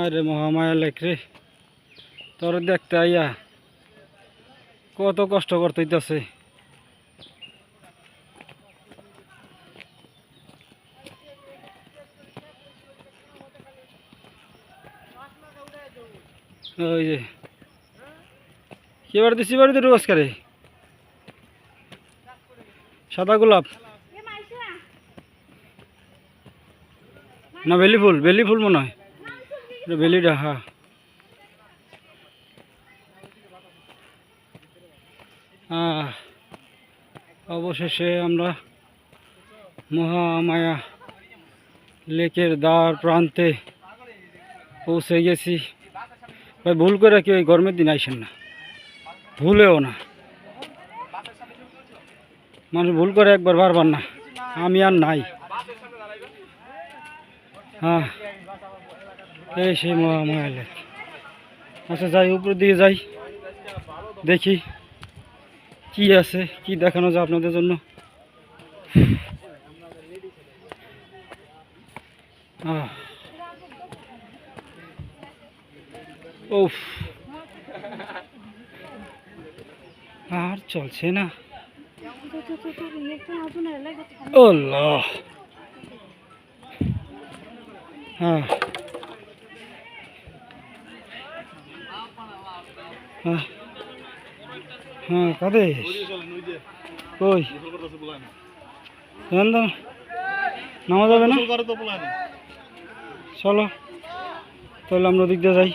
আরে মহামায়া লেখ রে। তোর দেখতে আইয়া কত কষ্ট করতে হইতাছে ওই যে। কি বার দিছি বাড়িতে রোজ করে? সাদা গোলাপ? না, বেলি ফুল বেলি ফুল মনে হয়। এটা বেলিটা হ্যাঁ। অবশেষে আমরা মহামায়া লেকের দ্বার প্রান্তে পৌঁছে গেছি। ভাই, ভুল করে কি ওই গরমের দিন আইসেন না। ভুলেও না। মানুষ ভুল করে একবার, বারবার না। আমি আর নাই। হ্যাঁ। এই সেই মহামায়া আচ্ছা যাই, উপর দিয়ে যাই। দেখি কি আছে, কি দেখানো যায় আপনাদের জন্য। আর চলছে না। আল্লাহ। হ্যাঁ। হ্যাঁ। হ্যাঁ কাদের? কই? জান দাও নামা যাবে না? চলো তাহলে আমরা ওদিক দিয়ে যাই।